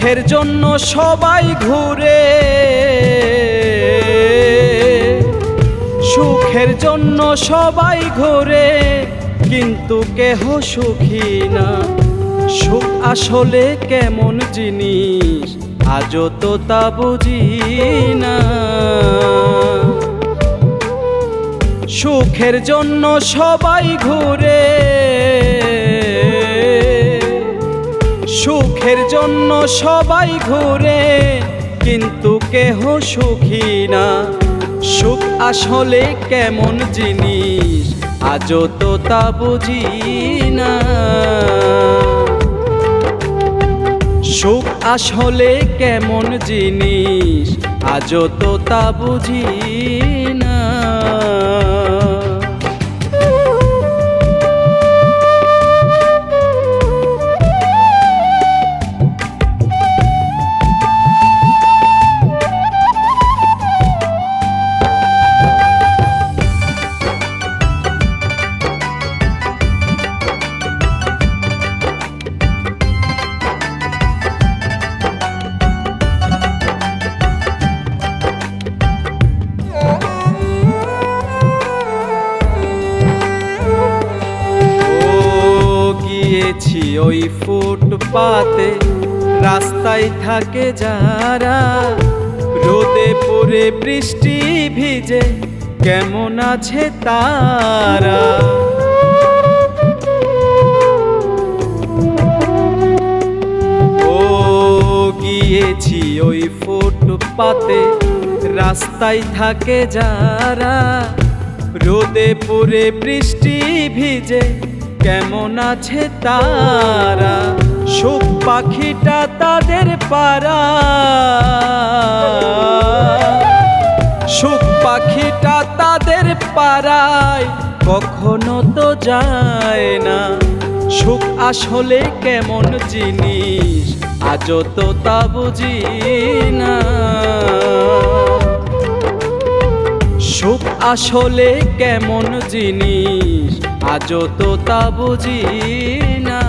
সুখের জন্য সবাই ঘুরে। সুখের জন্য সবাই ঘুরে, কিন্তু কেহ সুখী না। সুখ আসলে কেমন জিনিস, আজও তো তা বুঝি না। সুখের জন্য সবাই ঘুরে। জন্য সবাই ঘুরে, কিন্তু কেহ সুখী না। সুখ আসলে কেমন জিনিস, আজও তো তা বুঝি না। সুখ আসলে কেমন জিনিস, আজও তো তা বুঝি না। গিয়েছি ওই ফুটপাতে রাস্তায় থাকে যারা। রোদে পড়ে বৃষ্টি ভিজে, কেমন আছে তারা? ও গিয়েছি ওই ফুটপাতে, রাস্তায় থাকে যারা। রোদে পড়ে বৃষ্টি ভিজে কেমন আছে তারা? সুখ পাখিটা তাদের পাড়া। সুখ পাখিটা তাদের পাড়ায় কখনো তো যায় না। সুখ আসলে কেমন জিনিস, আজও তো তা বুঝি না। সুখ আসলে কেমন জিনিস আজও তো তা বুঝি না।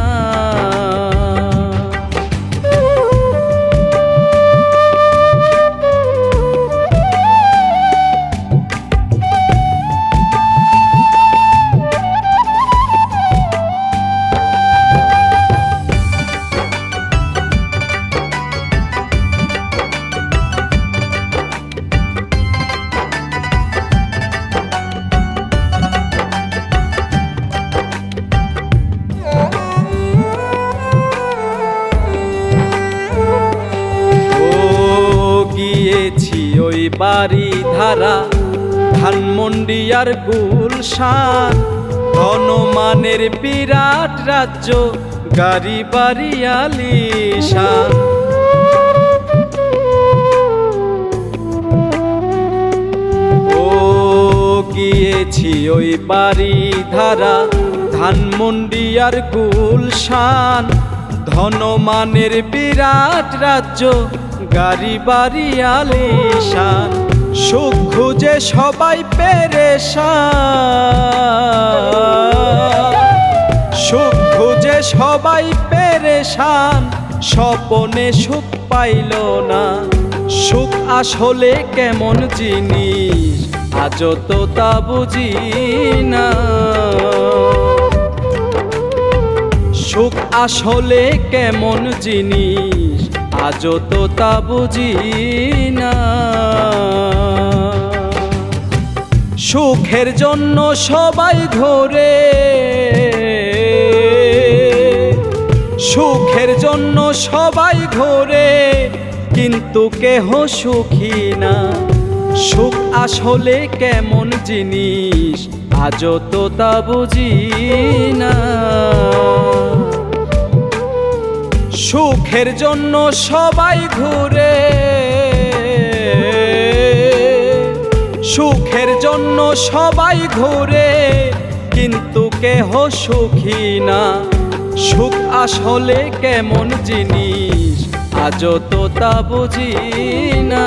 গিয়েছি ওই বাড়ি ধারা ধানমন্ডি আর গুলশান। হনুমানের বিরাট রাজ্য, গাড়ি বাড়ি আলিশান। ও গিয়েছি ওই বাড়ি ধারা ধানমন্ডি আর গুলশান। ধনমানের বিরাট রাজ্য, গাড়ি বাড়ি আলিশান, সুখ খুঁজে সবাই পেরেশান। সুখ খুঁজে সবাই পেরেশান, স্বপনে সুখ পাইল না। সুখ আসলে কেমন জিনিস, আজও তো তা বুঝি না। সুখ আসলে কেমন জিনিস? আজও তো তা বুঝি না। সুখের জন্য সবাই ধরে। সুখের জন্য সবাই ঘোরে কিন্তু কেহ সুখী না। সুখ আসলে কেমন জিনিস? আজও তো তা বুঝি না। সুখের জন্য সবাই ঘুরে। সুখের জন্য সবাই ঘুরে, কিন্তু কেহ সুখী না। সুখ আসলে কেমন জিনিস, আজও তো তা বুঝি না।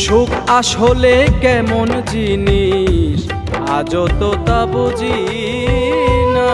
সুখ আসলে কেমন জিনিস, আজও তো তা বুঝি না।